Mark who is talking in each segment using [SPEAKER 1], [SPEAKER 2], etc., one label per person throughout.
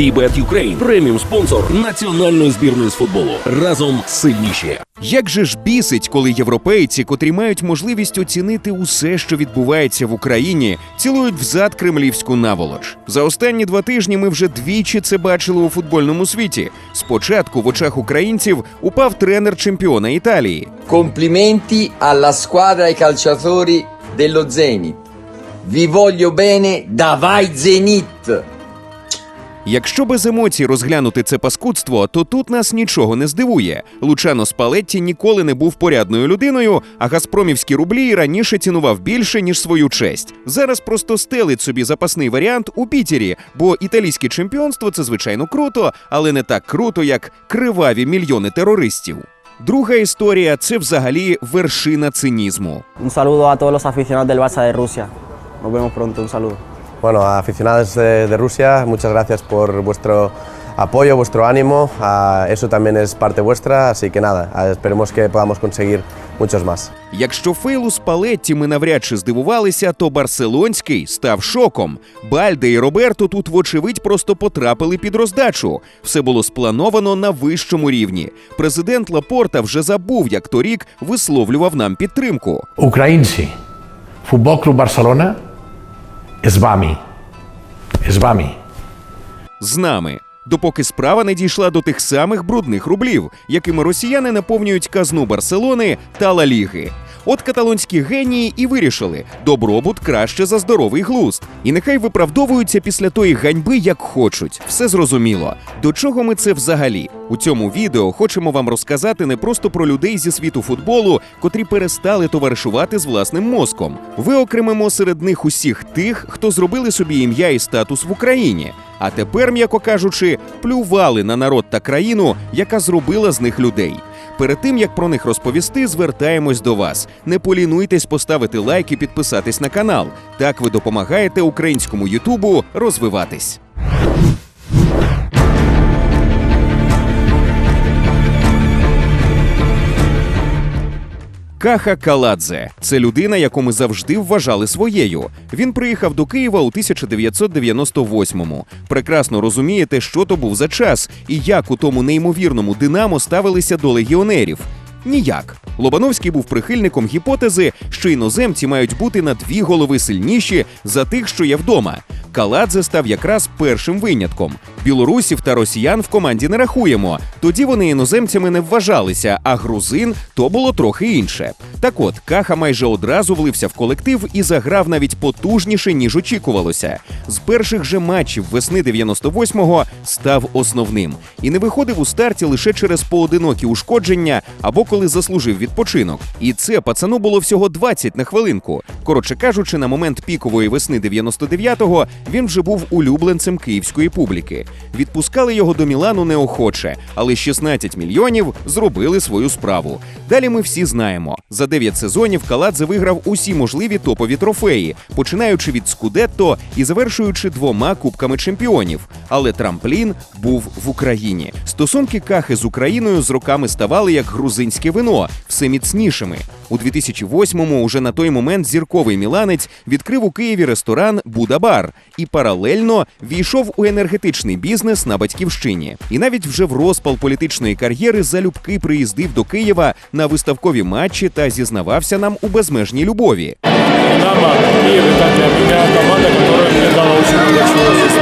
[SPEAKER 1] VBET Ukraine – преміум спонсор національної збірної з футболу. Разом сильніші.
[SPEAKER 2] Як же ж бісить, коли європейці, котрі мають можливість оцінити усе, що відбувається в Україні, цілують взад кремлівську наволоч. За останні два тижні ми вже двічі це бачили у футбольному світі. Спочатку в очах українців упав тренер чемпіона Італії.
[SPEAKER 3] Complimenti alla squadra e ai calciatori dello Zenit. Vi voglio bene, davai Zenit!
[SPEAKER 2] Якщо без емоцій розглянути це паскудство, то тут нас нічого не здивує. Лучано Спалетті ніколи не був порядною людиною, а газпромівські рублі раніше цінував більше ніж свою честь. Зараз просто стелить собі запасний варіант у Пітері, бо італійське чемпіонство це звичайно круто, але не так круто, як криваві мільйони терористів. Друга історія це взагалі вершина цинізму.
[SPEAKER 4] Un saludo a todos los aficionados del Barça de Rusia. Nos vemos pronto, un saludo.
[SPEAKER 5] Bueno, aficionados de, de Rusia, muchas gracias por vuestro apoyo, vuestro ánimo. Ah, eso también es parte vuestra, así que nada, ah, esperemos que podamos conseguir muchos más.
[SPEAKER 2] Якщо фейлу Спалетті ми навряд чи здивувалися, то барселонський став шоком. Бальде і Роберто тут, вочевидь, просто потрапили під роздачу. Все було сплановано на вищому рівні. Президент Лапорта вже забув, як торік висловлював нам підтримку.
[SPEAKER 6] Українці, Футбол Клуб Барселона з вами. З вами.
[SPEAKER 2] з нами. Допоки справа не дійшла до тих самих брудних рублів, якими росіяни наповнюють казну Барселони та Ла Ліги. От каталонські генії і вирішили: добробут краще за здоровий глузд. І нехай виправдовуються після тої ганьби, як хочуть. Все зрозуміло. До чого ми це взагалі? У цьому відео хочемо вам розказати не просто про людей зі світу футболу, котрі перестали товаришувати з власним мозком. Виокремимо серед них усіх тих, хто зробили собі ім'я і статус в Україні. А тепер, м'яко кажучи, плювали на народ та країну, яка зробила з них людей. Перед тим як про них розповісти, звертаємось до вас. Не полінуйтесь поставити лайк і підписатись на канал. Так ви допомагаєте українському Ютубу розвиватись. Каха Каладзе це людина, яку ми завжди вважали своєю. Він приїхав до Києва у 1998-му. Прекрасно розумієте, що то був за час і як у тому неймовірному динамо ставилися до легіонерів. Ніяк. Лобановський був прихильником гіпотези, що іноземці мають бути на дві голови сильніші за тих, що є вдома. Каладзе став якраз першим винятком. Білорусів та росіян в команді не рахуємо. Тоді вони іноземцями не вважалися, а грузин то було трохи інше. Так от, Каха майже одразу влився в колектив і заграв навіть потужніше, ніж очікувалося. З перших же матчів весни 98-го став основним і не виходив у старті лише через поодинокі ушкодження або коли заслужив відпочинок. І це пацану було всього 20 на хвилинку. Коротше кажучи, на момент пікової весни 99-го він вже був улюбленцем київської публіки. Відпускали його до Мілану неохоче, але 16 мільйонів зробили свою справу. Далі ми всі знаємо: за 9 сезонів Каладзе виграв усі можливі топові трофеї, починаючи від Скудетто і завершуючи двома кубками чемпіонів. Але трамплін був в Україні. Стосунки Кахи з Україною з роками ставали як грузинське вино, все міцнішими. У 2008-му уже на той момент зірковий міланець відкрив у Києві ресторан Будабар і паралельно війшов у енергетичний бізнес на батьківщині. І навіть вже в розпал політичної кар'єри залюбки приїздив до Києва на виставкові матчі та зізнавався нам у безмежній любові.
[SPEAKER 7] Динамо Киев это для меня команда, которая мне дала очень много чего в жизни.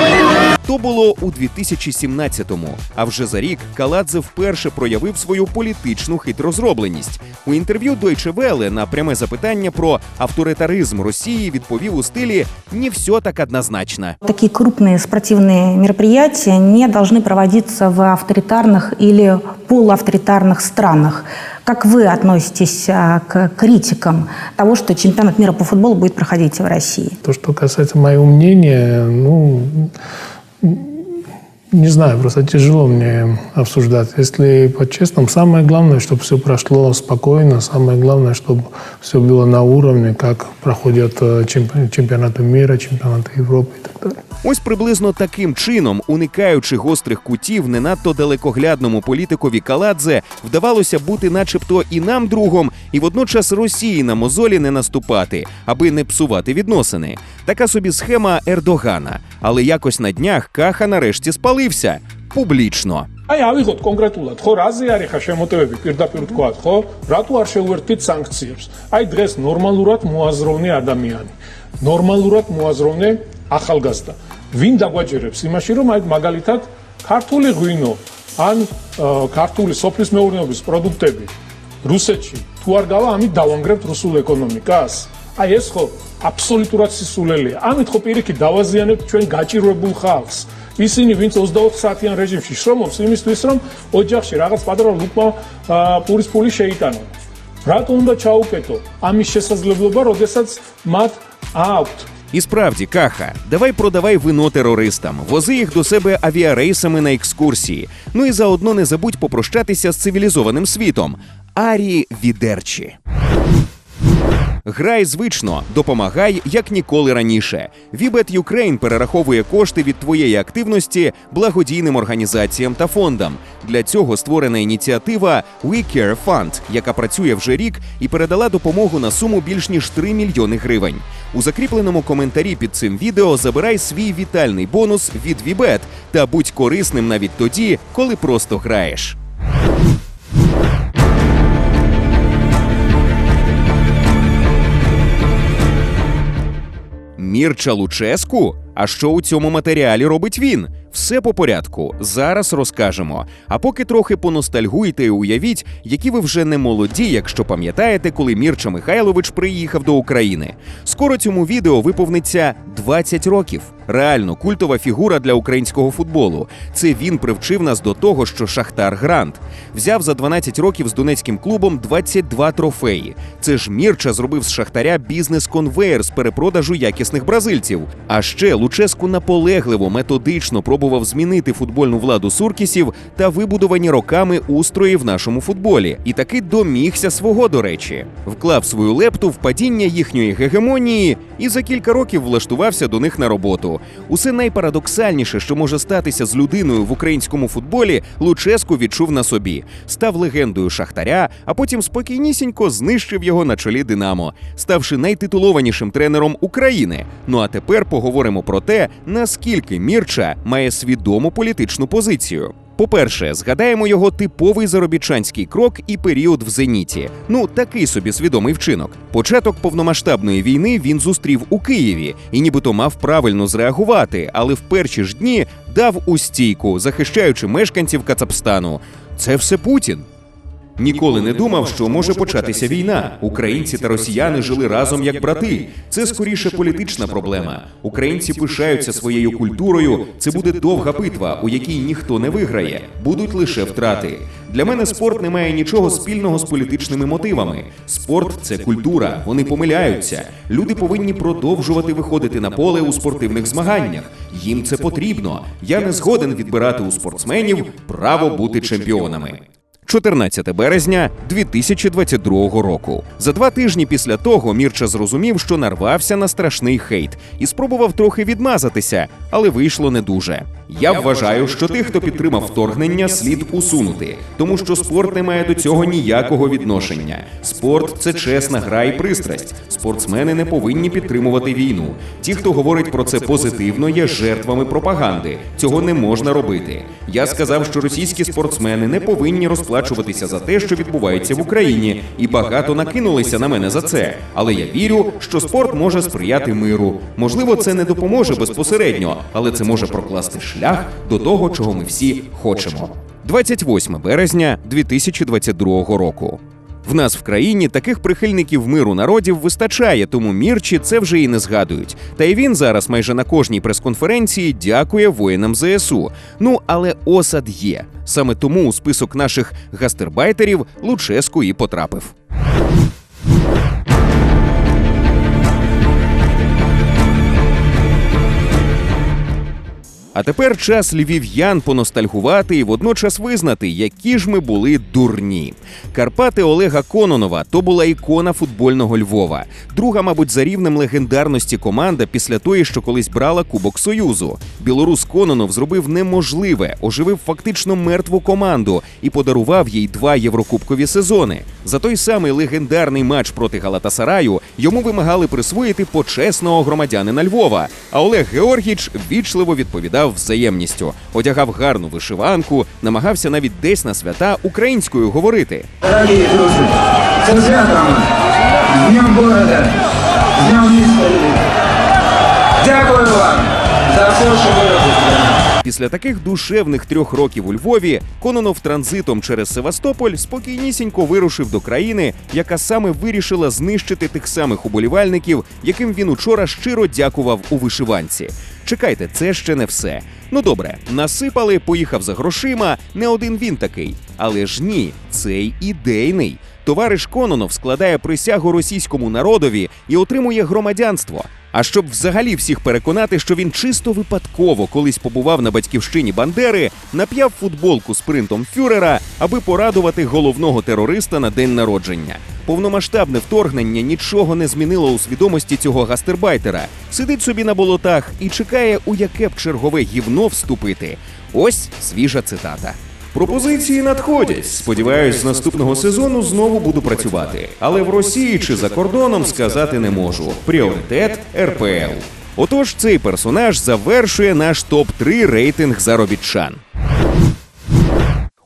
[SPEAKER 2] То було у 2017-му. А вже за рік Каладзе вперше проявив свою політичну хитрозробленість. У інтерв'ю Deutsche Welle на пряме запитання про авторитаризм Росії відповів у стилі «Не все так однозначно».
[SPEAKER 8] Такие крупные спортивные мероприятия не должны проводиться в авторитарных или полуавторитарных странах. Как вы относитесь а, к критикам того, что чемпионат мира по футболу будет проходить в России?
[SPEAKER 7] То, что касается моего мнения, ну, не знаю, просто тяжело мне обсуждать. Если по-честному, самое главное, чтобы все прошло спокойно, самое главное, чтобы все было на уровне, как проходят э, чемпи- чемпионаты мира, чемпионаты Европы и так.
[SPEAKER 2] Ось приблизно таким чином, уникаючи гострих кутів, не надто далекоглядному політикові Каладзе вдавалося бути, начебто, і нам другом, і водночас Росії на мозолі не наступати, аби не псувати відносини. Така собі схема Ердогана. Але якось на днях Каха нарешті спалився публічно.
[SPEAKER 9] აი ავიღოთ კონკრეტულად ხო რაზე არის ხა შემოტევები პირდაპირ თქვათ ხო რატო არ შეუერთდით სანქციებს აი დღეს ნორმალურად მოაზროვნე ადამიანი ნორმალურად მოაზროვნე ახალგაზრდა. ვინ დაგვაჯერებს იმაში რომ აი მაგალითად ქართული ღვინო ან ქართული სოფლის მეურნეობის პროდუქტები რუსეთში თუ არ გავა ამით დავანგრებთ რუსულ ეკონომიკას. აი ეს ხო აბსოლუტურად სისულელეა ამით ხო პირიქით დავაზიანებთ ჩვენ გაჭირვებულ ხალხს. ისინი ვინც 24 საათიან რეჟიმში შრომობს იმისთვის რომ ოჯახში რაღაც პატარა ლუკმა პურის ფული შეიტანონ რატო უნდა ჩაუკეტო ამის შესაძლებლობა როდესაც მათ აქვთ
[SPEAKER 2] І справді, Каха, давай продавай вино терористам, вози їх до себе авіарейсами на екскурсії. Ну і заодно не забудь попрощатися з цивілізованим світом. Арі Відерчі. Грай звично, допомагай як ніколи раніше. Вібет Юкрейн перераховує кошти від твоєї активності благодійним організаціям та фондам. Для цього створена ініціатива We Care Fund, яка працює вже рік і передала допомогу на суму більш ніж 3 мільйони гривень. У закріпленому коментарі під цим відео забирай свій вітальний бонус від Вібет та будь корисним навіть тоді, коли просто граєш. Мірча Луческу? А що у цьому матеріалі робить він? Все по порядку. Зараз розкажемо. А поки трохи поностальгуйте і уявіть, які ви вже не молоді, якщо пам'ятаєте, коли Мірча Михайлович приїхав до України. Скоро цьому відео виповниться 20 років. Реально культова фігура для українського футболу. Це він привчив нас до того, що Шахтар Грант взяв за 12 років з донецьким клубом 22 трофеї. Це ж Мірча зробив з Шахтаря бізнес-конвеєр з перепродажу якісних бразильців. А ще Луческу наполегливо, методично пробував змінити футбольну владу суркісів та вибудовані роками устрої в нашому футболі. І таки домігся свого, до речі, вклав свою лепту в падіння їхньої гегемонії і за кілька років влаштувався до них на роботу. Усе найпарадоксальніше, що може статися з людиною в українському футболі, Луческу відчув на собі, став легендою Шахтаря, а потім спокійнісінько знищив його на чолі Динамо, ставши найтитулованішим тренером України. Ну а тепер поговоримо про те, наскільки Мірча має свідому політичну позицію. По-перше, згадаємо його типовий заробітчанський крок і період в зеніті. Ну такий собі свідомий вчинок. Початок повномасштабної війни він зустрів у Києві і нібито мав правильно зреагувати, але в перші ж дні дав у стійку, захищаючи мешканців Кацапстану. Це все Путін. Ніколи не думав, що може початися війна. Українці та росіяни жили разом як брати. Це скоріше політична проблема. Українці пишаються своєю культурою. Це буде довга битва, у якій ніхто не виграє. Будуть лише втрати. Для мене спорт не має нічого спільного з політичними мотивами. Спорт це культура. Вони помиляються. Люди повинні продовжувати виходити на поле у спортивних змаганнях. Їм це потрібно. Я не згоден відбирати у спортсменів право бути чемпіонами. 14 березня 2022 року. За два тижні після того Мірча зрозумів, що нарвався на страшний хейт і спробував трохи відмазатися, але вийшло не дуже. Я вважаю, що тих, хто підтримав вторгнення, слід усунути, тому що спорт не має до цього ніякого відношення. Спорт це чесна гра і пристрасть. Спортсмени не повинні підтримувати війну. Ті, хто говорить про це позитивно, є жертвами пропаганди. Цього не можна робити. Я сказав, що російські спортсмени не повинні розплачуватися за те, що відбувається в Україні, і багато накинулися на мене за це. Але я вірю, що спорт може сприяти миру. Можливо, це не допоможе безпосередньо, але це може прокласти шлях до того, чого ми всі хочемо. 28 березня 2022 року. В нас в країні таких прихильників миру народів вистачає, тому мірчі це вже і не згадують. Та й він зараз майже на кожній прес-конференції дякує воїнам ЗСУ. Ну але осад є. Саме тому у список наших гастербайтерів Луческу і потрапив. А тепер час львів'ян поностальгувати і водночас визнати, які ж ми були дурні. Карпати Олега Кононова то була ікона футбольного Львова. Друга, мабуть, за рівнем легендарності команда після тої, що колись брала Кубок Союзу. Білорус Кононов зробив неможливе, оживив фактично мертву команду і подарував їй два єврокубкові сезони. За той самий легендарний матч проти Галатасараю йому вимагали присвоїти почесного громадянина Львова. А Олег Георгіч вічливо відповідав взаємністю, одягав гарну вишиванку, намагався навіть десь на свята українською говорити.
[SPEAKER 10] Дорогі друзі, це святом, Днем города, Днем міста Дякую вам за все, що ви робите.
[SPEAKER 2] Після таких душевних трьох років у Львові Кононов транзитом через Севастополь спокійнісінько вирушив до країни, яка саме вирішила знищити тих самих уболівальників, яким він учора щиро дякував у вишиванці. Чекайте, це ще не все. Ну добре, насипали, поїхав за грошима. Не один він такий, але ж ні, цей ідейний. Товариш Кононов складає присягу російському народові і отримує громадянство. А щоб взагалі всіх переконати, що він чисто випадково колись побував на батьківщині Бандери, нап'яв футболку з принтом фюрера, аби порадувати головного терориста на день народження. Повномасштабне вторгнення нічого не змінило у свідомості цього гастербайтера. Сидить собі на болотах і чекає, у яке б чергове гівно вступити. Ось свіжа цитата. Пропозиції надходять. Сподіваюсь, з наступного сезону знову буду працювати. Але в Росії чи за кордоном сказати не можу. Пріоритет РПЛ. Отож, цей персонаж завершує наш топ 3 рейтинг заробітчан.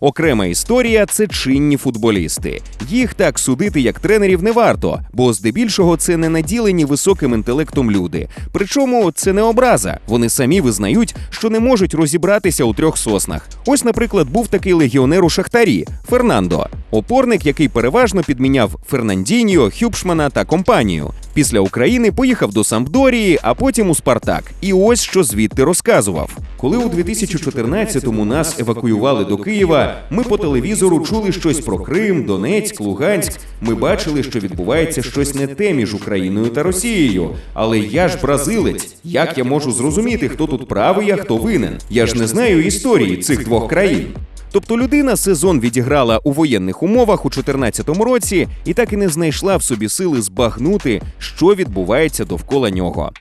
[SPEAKER 2] Окрема історія це чинні футболісти. Їх так судити як тренерів не варто, бо здебільшого це не наділені високим інтелектом люди. Причому це не образа. Вони самі визнають, що не можуть розібратися у трьох соснах. Ось, наприклад, був такий легіонер у Шахтарі Фернандо, опорник, який переважно підміняв Фернандіньо, Хюбшмана та компанію. Після України поїхав до Сампдорії, а потім у Спартак. І ось що звідти розказував. Коли у 2014-му нас евакуювали до Києва, ми по телевізору чули щось про Крим, Донецьк, Луганськ. Ми бачили, що відбувається щось не те між Україною та Росією. Але я ж бразилець. Як я можу зрозуміти, хто тут правий, а хто винен? Я ж не знаю історії цих двох країн. Тобто людина сезон відіграла у воєнних умовах у 2014 році і так і не знайшла в собі сили збагнути, що відбувається довкола нього.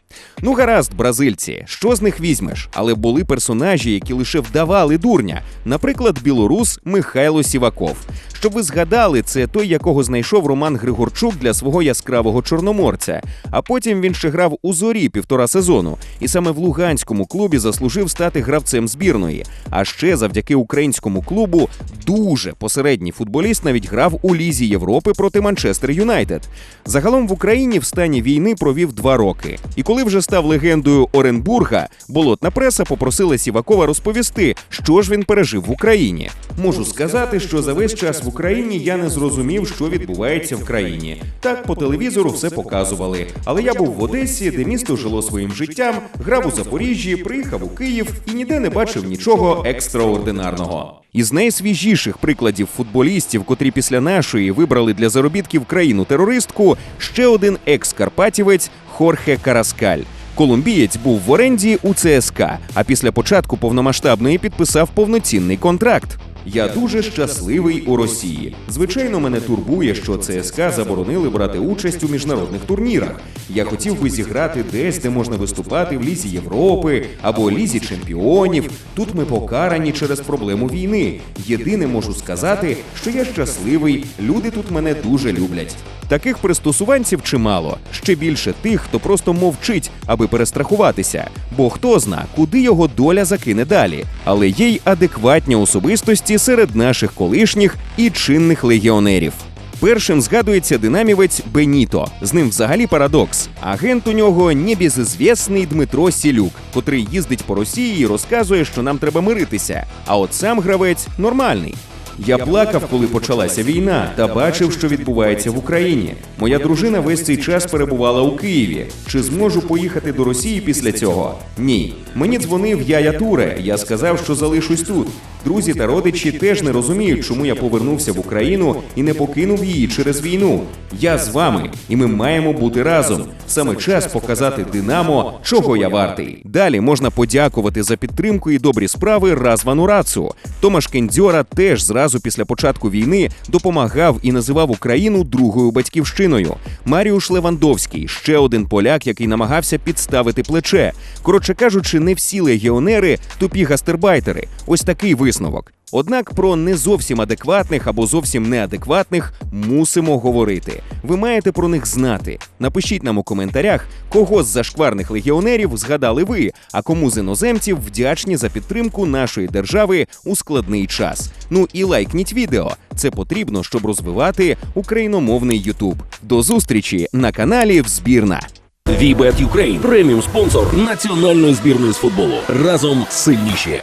[SPEAKER 2] Ну гаразд, бразильці, що з них візьмеш? Але були персонажі, які лише вдавали дурня, наприклад, білорус Михайло Сіваков. Щоб ви згадали, це той, якого знайшов Роман Григорчук для свого яскравого чорноморця. А потім він ще грав у зорі півтора сезону, і саме в луганському клубі заслужив стати гравцем збірної. А ще завдяки українському клубу дуже посередній футболіст навіть грав у лізі Європи проти Манчестер Юнайтед. Загалом в Україні в стані війни провів два роки. І коли вже став легендою Оренбурга, болотна преса попросила Сівакова розповісти, що ж він пережив в Україні. Можу сказати, що за весь час в Україні я не зрозумів, що відбувається в країні. Так по телевізору все показували. Але я був в Одесі, де місто жило своїм життям, грав у Запоріжжі, приїхав у Київ і ніде не бачив нічого екстраординарного. Із найсвіжіших прикладів футболістів, котрі після нашої вибрали для заробітків країну терористку, ще один екс-карпатівець Хорхе Караскаль. Колумбієць був в оренді у ЦСКА, а після початку повномасштабної підписав повноцінний контракт. Я дуже щасливий у Росії. Звичайно, мене турбує, що ЦСКА заборонили брати участь у міжнародних турнірах. Я хотів би зіграти десь, де можна виступати в лізі Європи або лізі чемпіонів. Тут ми покарані через проблему війни. Єдине можу сказати, що я щасливий. Люди тут мене дуже люблять. Таких пристосуванців чимало. Ще більше тих, хто просто мовчить, аби перестрахуватися. Бо хто зна, куди його доля закине далі. Але є й адекватні особистості серед наших колишніх і чинних легіонерів. Першим згадується динамівець Беніто. З ним взагалі парадокс. Агент у нього небезізвісний Дмитро Сілюк, котрий їздить по Росії і розказує, що нам треба миритися. А от сам гравець нормальний. Я плакав, коли почалася війна, та бачив, що відбувається в Україні. Моя дружина весь цей час перебувала у Києві. Чи зможу поїхати до Росії після цього? Ні. Мені дзвонив Яя Туре. Я сказав, що залишусь тут. Друзі та родичі теж не розуміють, чому я повернувся в Україну і не покинув її через війну. Я з вами, і ми маємо бути разом. Саме час показати Динамо, чого я вартий. Далі можна подякувати за підтримку і добрі справи Развану Рацу. Томаш Кендзьора теж зразу після початку війни допомагав і називав Україну другою батьківщиною. Маріуш Левандовський ще один поляк, який намагався підставити плече. Коротше кажучи, не всі легіонери тупі гастербайтери. Ось такий висновок. Однак про не зовсім адекватних або зовсім неадекватних мусимо говорити. Ви маєте про них знати. Напишіть нам у коментарях, кого з зашкварних легіонерів згадали ви, а кому з іноземців вдячні за підтримку нашої держави у складний час. Ну і лайкніть відео. Це потрібно, щоб розвивати україномовний Ютуб. До зустрічі на каналі Взбірна.
[SPEAKER 1] Вібет Юкрейн преміум спонсор національної збірної з футболу. Разом сильніші.